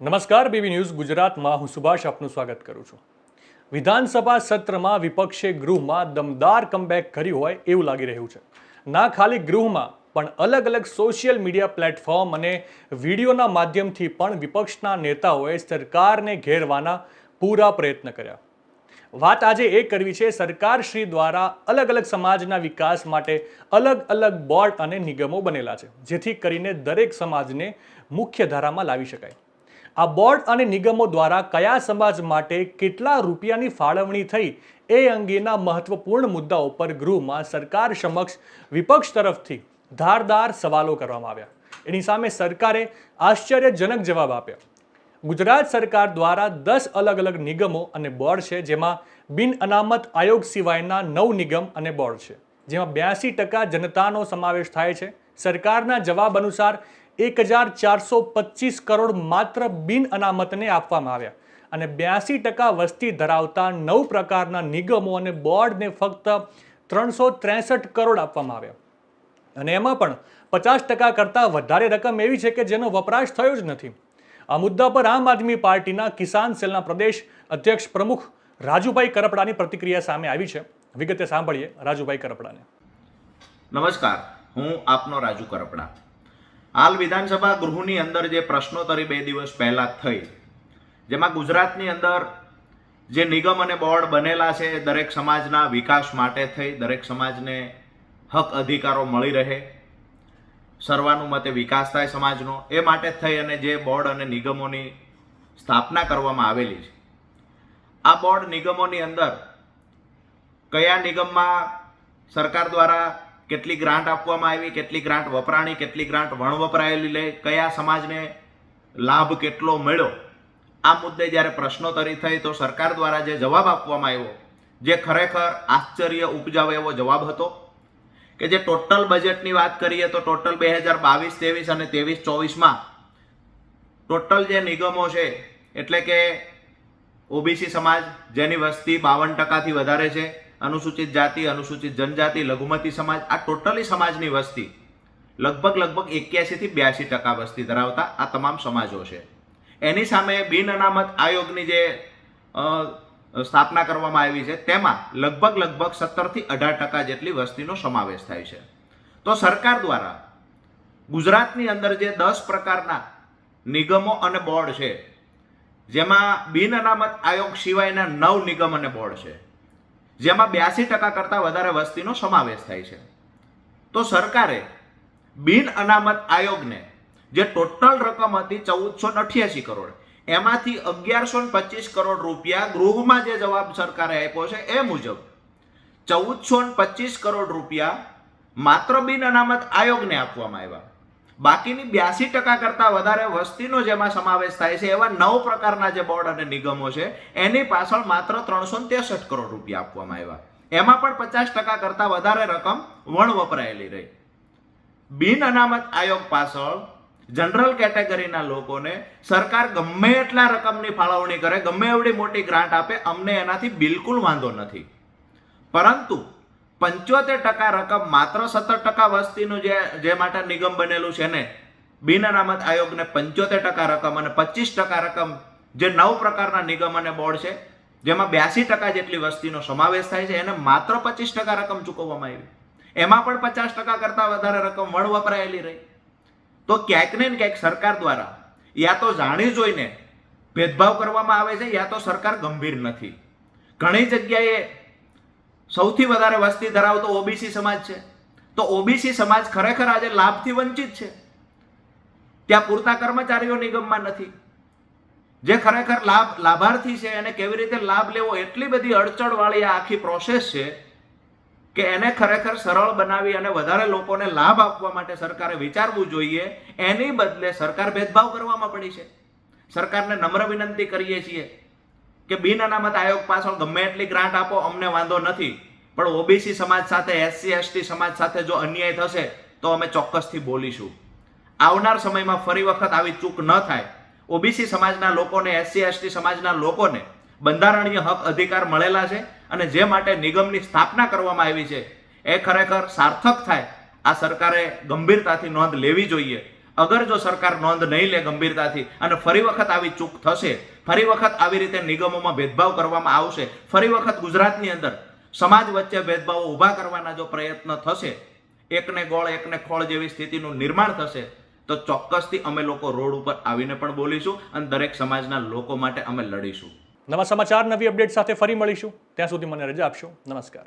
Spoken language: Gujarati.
નમસ્કાર, બીબી ન્યૂઝ ગુજરાતમાં હું સુભાષ આપનું સ્વાગત કરું છું. વિધાનસભા સત્રમાં વિપક્ષે ગૃહમાં દમદાર કમબેક કરી હોય એવું લાગી રહ્યું છે. ના ખાલી ગૃહમાં, પણ અલગ અલગ સોશિયલ મીડિયા પ્લેટફોર્મ અને વિડીયોના માધ્યમથી પણ વિપક્ષના નેતાઓએ સરકારને ઘેરવાના પૂરા પ્રયત્ન કર્યા. વાત આજે એ કરવી છે, સરકાર શ્રી દ્વારા અલગ અલગ સમાજના વિકાસ માટે અલગ અલગ બોર્ડ અને નિગમો બનેલા છે, જેથી કરીને દરેક સમાજને મુખ્ય ધારામાં લાવી શકાય. આ બોર્ડ અને નિગમો દ્વારા કયા સમાજ માટે કેટલા રૂપિયાની ફાળવણી થઈ એ અંગેના મહત્વપૂર્ણ મુદ્દાઓ પર ગૃહમાં સરકાર સમક્ષ વિપક્ષ તરફથી ધારદાર સવાલો કરવામાં આવ્યા. એની સામે સરકારે આશ્ચર્યજનક જવાબ આપ્યા. ગુજરાત સરકાર દ્વારા દસ અલગ અલગ નિગમો અને બોર્ડ છે, જેમાં બિન અનામત આયોગ સિવાયના નવ નિગમ અને બોર્ડ છે, જેમાં બ્યાસી ટકા જનતાનો સમાવેશ થાય છે. સરકારના જવાબ અનુસાર એક હજાર ચારસો પચીસ કરોડ માત્ર બિન અનામતને આપવામાં આવ્યા અને બ્યાસી ટકા વસ્તી ધરાવતા નવ પ્રકારના નિગમો અને બોર્ડને ફક્ત ત્રણસો ત્રેસઠ કરોડ આપવામાં આવ્યા. અને એમાં પણ પચાસ ટકા કરતાં વધારે રકમ એવી છે કે જેનો વપરાશ થયો જ નથી. આ મુદ્દા પર આમ આદમી પાર્ટીના કિસાન સેલના પ્રદેશ અધ્યક્ષ પ્રમુખ રાજુભાઈ કરપડાની પ્રતિક્રિયા સામે આવી છે. વિગતે સાંભળીએ રાજુભાઈ કરપડાને. નમસ્કાર, હું આપનો રાજુ કરપડા. હાલ વિધાનસભા ગૃહની અંદર જે પ્રશ્નોત્તરી બે દિવસ પહેલા થઈ, જેમાં ગુજરાતની અંદર જે નિગમ અને બોર્ડ બનેલા છે, દરેક સમાજના વિકાસ માટે થઈ, દરેક સમાજને હક અધિકારો મળી રહે, સર્વાનુમતે વિકાસ થાય સમાજનો, એ માટે થઈ અને જે બોર્ડ અને નિગમોની સ્થાપના કરવામાં આવેલી છે. આ બોર્ડ નિગમોની અંદર કયા નિગમમાં સરકાર દ્વારા કેટલી ગ્રાન્ટ આપવામાં આવી, કેટલી ગ્રાન્ટ વપરાણી, કેટલી ગ્રાન્ટ વણ વપરાયેલી લે, કયા સમાજને લાભ કેટલો મળ્યો? આ મુદ્દે જ્યારે પ્રશ્નોત્તરી થઈ તો સરકાર દ્વારા જે જવાબ આપવામાં આવ્યો, જે ખરેખર આશ્ચર્ય ઉપજાવે એવો જવાબ હતો કે જે ટોટલ બજેટની વાત કરીએ તો ટોટલ બે હજાર બાવીસ, ત્રેવીસ અને ત્રેવીસ, ચોવીસમાં ટોટલ જે નિગમો છે, એટલે કે ઓબીસી સમાજ જેની વસ્તી બાવન ટકાથી વધારે છે અનુસૂચિત જાતિ, અનુસૂચિત જનજાતિ, લઘુમતી સમાજ, આ ટોટલી સમાજની વસ્તી. લગભગ લગભગ એક્યાસીથી બ્યાસી ટકા વસ્તી ધરાવતા આ તમામ સમાજો છે. એની સામે બિન અનામત આયોગની જે સ્થાપના કરવામાં આવી છે, તેમાં લગભગ લગભગ સત્તરથી અઢાર ટકા જેટલી વસ્તીનો સમાવેશ થાય છે. તો સરકાર દ્વારા ગુજરાતની અંદર જે દસ પ્રકારના નિગમો અને બોર્ડ છે, જેમાં બિન અનામત આયોગ સિવાયના નવ નિગમ અને બોર્ડ છે. જેમાં બ્યાસી ટકા કરતાં વધારે વસ્તીનો સમાવેશ થાય છે. તો સરકારે બિન અનામત આયોગને, જે ટોટલ રકમ હતી ચૌદસો અઠ્યાસી કરોડ, એમાંથી અગિયારસો પચીસ કરોડ રૂપિયા ગૃહમાં જે જવાબ સરકારે આપ્યો છે એ મુજબ, ચૌદસો પચીસ કરોડ રૂપિયા માત્ર બિન અનામત આયોગને આપવામાં આવ્યા. બાકીની બ્યાસી ટકા કરતાં વધારે વસ્તીનો જેમાં સમાવેશ થાય છે એવા નવ પ્રકારના જે બોર્ડ અને નિગમો છે, એની પાછળ માત્ર ત્રણસો ત્રેસઠ કરોડ રૂપિયા આપવામાં આવ્યા. એમાં પણ પચાસ ટકા કરતાં વધારે રકમ વણ વપરાયેલી રહી. બિન અનામત આયોગ પાછળ જનરલ કેટેગરીના લોકોને સરકાર ગમે એટલા રકમની ફાળવણી કરે, ગમે એવડી મોટી ગ્રાન્ટ આપે, અમને એનાથી બિલકુલ વાંધો નથી. પરંતુ પંચોતેર ટકા રકમ માત્ર સત્તર ટકા વસ્તીનું જે જે માટે નિગમ બનેલું છે ને, બિન અનામત આયોગને પંચોતેર ટકા રકમ અને પચીસ ટકા રકમ જે નવ પ્રકારના નિગમ અને બોર્ડ છે, જેમાં બ્યાસી ટકા જેટલી વસ્તીનો સમાવેશ થાય છે, એને માત્ર પચીસ ટકા રકમ ચૂકવવામાં આવી. એમાં પણ પચાસ ટકા કરતાં વધારે રકમ વણ વપરાયેલી રહી. તો ક્યાંક ને ક્યાંક સરકાર દ્વારા યા તો જાણી જોઈને ભેદભાવ કરવામાં આવે છે, યા તો સરકાર ગંભીર નથી. ઘણી જગ્યાએ સૌથી વધારે વસ્તી ધરાવતો ઓબીસી સમાજ છે. તો ઓબીસી સમાજ ખરેખર આજે લાભથી વંચિત છે. ત્યાં પૂરતા કર્મચારીઓ નિગમમાં નથી. જે ખરેખર લાભ, લાભાર્થી છે, એને કેવી રીતે લાભ લેવો એટલી બધી અડચણવાળી આ આખી પ્રોસેસ છે કે એને ખરેખર સરળ બનાવી અને વધારે લોકોને લાભ આપવા માટે સરકારે વિચારવું જોઈએ. એની બદલે સરકાર ભેદભાવ કરવામાં પડી છે. સરકારને નમ્ર વિનંતી કરીએ છીએ કે બિન અનામત આયોગ પાછળ ગમે એટલી ગ્રાન્ટ આપો, અમને વાંધો નથી. પણ ઓબીસી સમાજ સાથે, એસસી, એસટી સમાજ સાથે જો અન્યાય થશે, તો અમે ચોક્કસથી બોલીશું. આવનાર સમયમાં ફરી વખત આવી ચૂક ન થાય. ઓબીસી સમાજના લોકોને, એસસી, એસટી સમાજના લોકોને બંધારણીય હક અધિકાર મળેલા છે અને જે માટે નિગમની સ્થાપના કરવામાં આવી છે, એ ખરેખર સાર્થક થાય. આ સરકારે ગંભીરતાથી નોંધ લેવી જોઈએ. અગર જો સરકાર નોંધ નહીં લે ગંભીરતાથી અને ફરી વખત આવી ચૂક થશે ફરી વખત આવી રીતે નિગમોમાં ભેદભાવ કરવામાં આવશે. ફરી વખત ગુજરાતની અંદર સમાજ વચ્ચે ભેદભાવો ઊભા કરવાના જો પ્રયત્ન થશે, એકને ગોળ, એકને ખોળ જેવી સ્થિતિનું નિર્માણ થશે, તો ચોક્કસથી અમે લોકો રોડ ઉપર આવીને પણ બોલીશું અને દરેક સમાજના લોકો માટે અમે લડીશું. નવા સમાચાર, નવી અપડેટ સાથે ફરી મળીશું. ત્યાં સુધી મને રજા આપશો. નમસ્કાર.